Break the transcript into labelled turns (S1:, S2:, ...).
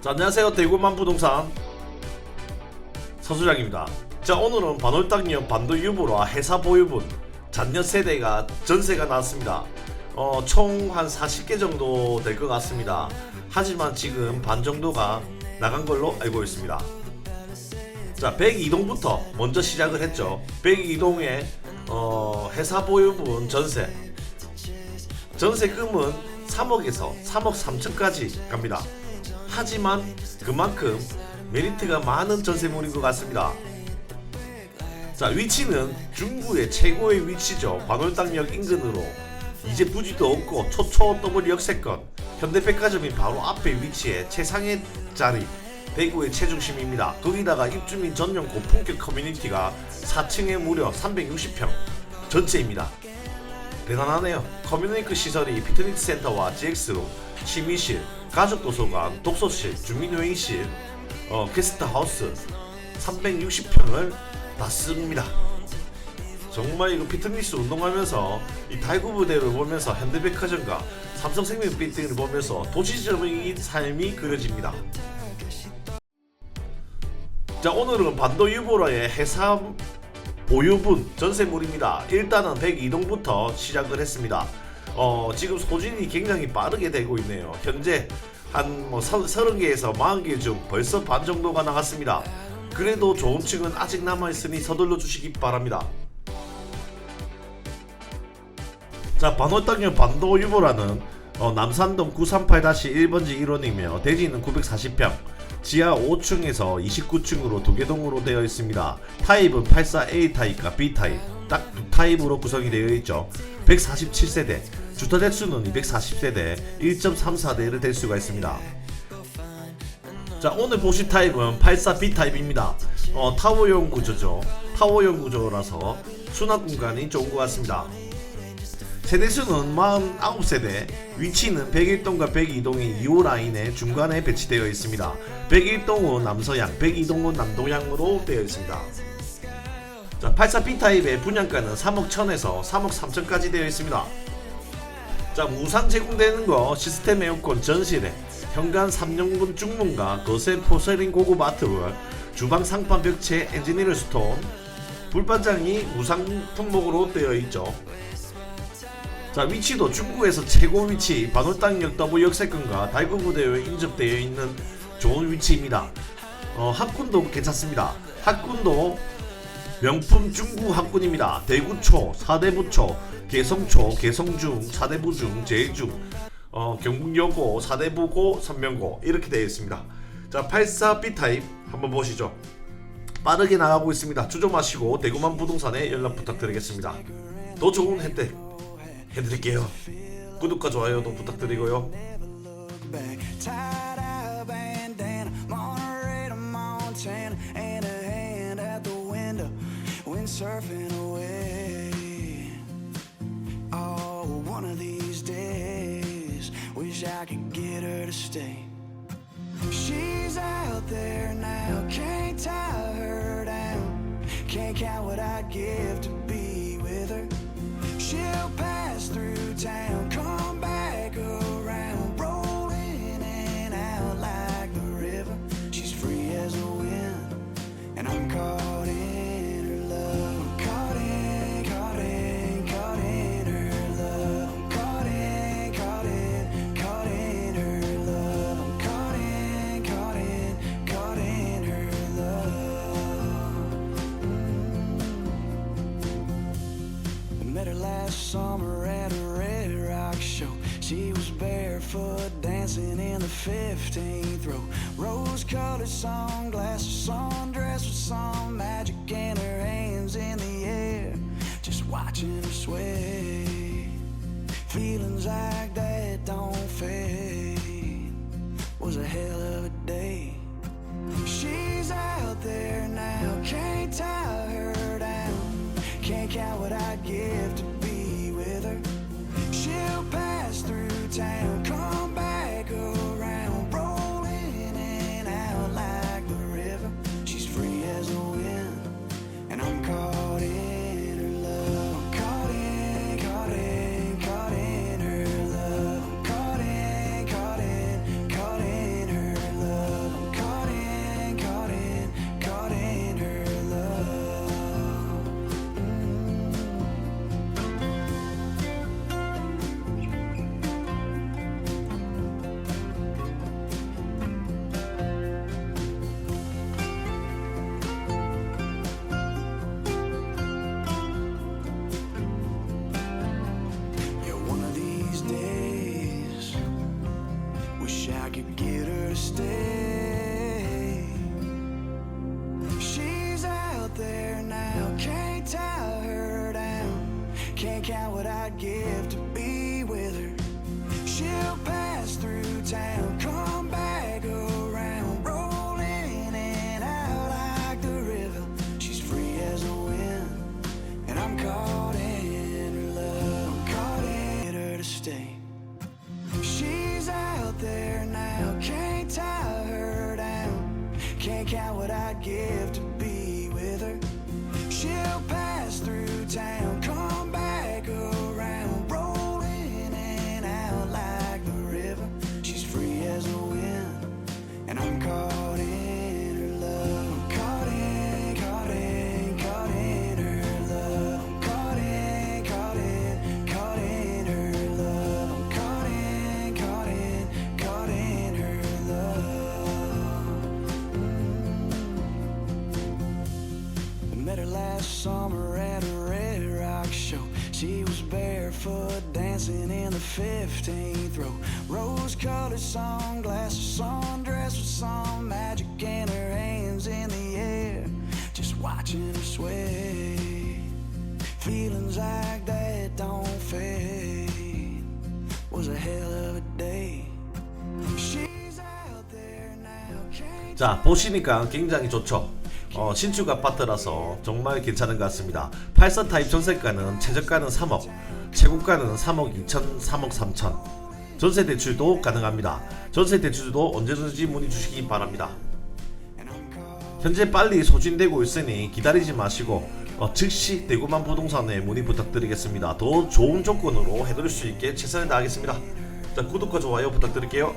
S1: 자, 안녕하세요. 대구만 부동산 서수장입니다. 자, 오늘은 반월당역 반도 유보와 회사 보유분 잔여 세대가 전세가 나왔습니다. 어, 총 한 40개 정도 될 것 같습니다. 하지만 지금 반 정도가 나간 걸로 알고 있습니다. 자, 102동부터 먼저 시작을 했죠. 102동의 어, 회사 보유분 전세. 전세금은 3억에서 3억 3천까지 갑니다. 하지만 그만큼 메리트가 많은 전세물인 것 같습니다. 자 위치는 중구의 최고의 위치죠. 관월당역 인근으로 이제 부지도 없고 초초 더블 역세권 현대백화점이 바로 앞에 위치해 최상의 자리 대구의 최중심입니다. 거기다가 입주민 전용 고품격 커뮤니티가 4층에 무려 360평 전체입니다. 대단하네요. 커뮤니티 시설이 피트니스 센터와 GX로 취미실, 가족 도서관, 독서실, 주민회의실, 어, 게스트하우스 360평을 다 씁니다. 정말 이거 피트니스 운동하면서 이 달구 부대를 보면서 현대백화점과 삼성생명 빌딩을 보면서 도시적인 삶이 그려집니다. 자 오늘은 반도 유보라의 해사 보유분 전세물입니다. 일단은 102동부터 시작을 했습니다. 어, 지금 소진이 굉장히 빠르게 되고 있네요. 현재 한뭐 30개에서 40개 중 벌써 반 정도가 나갔습니다. 그래도 좋은 층은 아직 남아있으니 서둘러 주시기 바랍니다. 자, 반월당역 반도 유보라는 어, 남산동 938-1번지 1원이며 대지는 940평, 지하 5층에서 29층으로 두 개 동으로 되어 있습니다. 타입은 84A 타입과 B 타입, 딱 두 타입으로 구성이 되어 있죠. 147세대, 주택 대수는 240세대, 1.34대를 될 수가 있습니다. 자 오늘 보실 타입은 84B 타입입니다. 어, 타워형 구조죠. 타워형 구조라서 수납 공간이 좋은 것 같습니다. 세대수는 49세대, 위치는 101동과 102동이 2호 라인의 중간에 배치되어 있습니다. 101동은 남서향, 102동은 남동향으로 되어 있습니다. 자, 84B 타입의 분양가는 3억 1000에서 3억 3천까지 되어 있습니다. 자, 무상 제공되는 거 시스템 에어컨 전실에 현관 3년분 중문과 거세 포세린 고급 아트월, 주방 상판 벽체 엔지니어 스톤, 불반장이 무상 품목으로 되어 있죠. 자 위치도 중구에서 최고 위치 반월당역 더블 역세권과 달구 부대에 인접되어 있는 좋은 위치입니다. 어, 학군도 괜찮습니다. 학군도 명품 중구 학군입니다. 대구초, 사대부초, 개성초, 개성중, 사대부중, 제일중, 어, 경북여고, 사대부고, 선명고 이렇게 되어 있습니다. 자 84B 타입 한번 보시죠. 빠르게 나가고 있습니다. 주저 마시고 대구만 부동산에 연락 부탁드리겠습니다. 더 좋은 혜택 해드릴게요. 구독과 좋아요도 부탁드리고요.
S2: Montana, surfing away. Oh, one of these days, wish I could get her to stay. She's out there now, can't tie her down. Can't count what I'd give to be with her. She'll pass through town, summer at a Red Rock show. She was barefoot dancing in the 15th row. Rose colored sunglasses, sundress with some magic in her hands in the air. Just watching her sway. Feelings like that don't fade. Was a hell of a day. She's out there now, can't tie her down. Can't count what I'd give town, Can't count what I'd give to be with her. She'll pass through town, come back around, rolling in and out like the river. She's free as the wind, and I'm caught in her love. I'm caught in her to stay. She's out there now, can't tie her down. Can't count what I'd give to be with her. She'll met her last summer at a Red Rock show. She was barefoot dancing in the 15th row. Rose colored sunglasses, sundress with some magic in her hands in the air. Just watching her sway. Feelings like that don't fade. Was a hell of a day. She's out there now. Can't
S1: 자 보시니까 굉장히 좋죠 어, 신축 아파트라서 정말 괜찮은 것 같습니다. 8선 타입 전세가는 최저가는 3억 최고가는 3억 2천 3억 3천. 전세 대출도 가능합니다. 전세 대출도 언제든지 문의 주시기 바랍니다. 현재 빨리 소진되고 있으니 기다리지 마시고 어, 즉시 대구만 부동산에 문의 부탁드리겠습니다. 더 좋은 조건으로 해드릴 수 있게 최선을 다하겠습니다. 자 구독과 좋아요 부탁드릴게요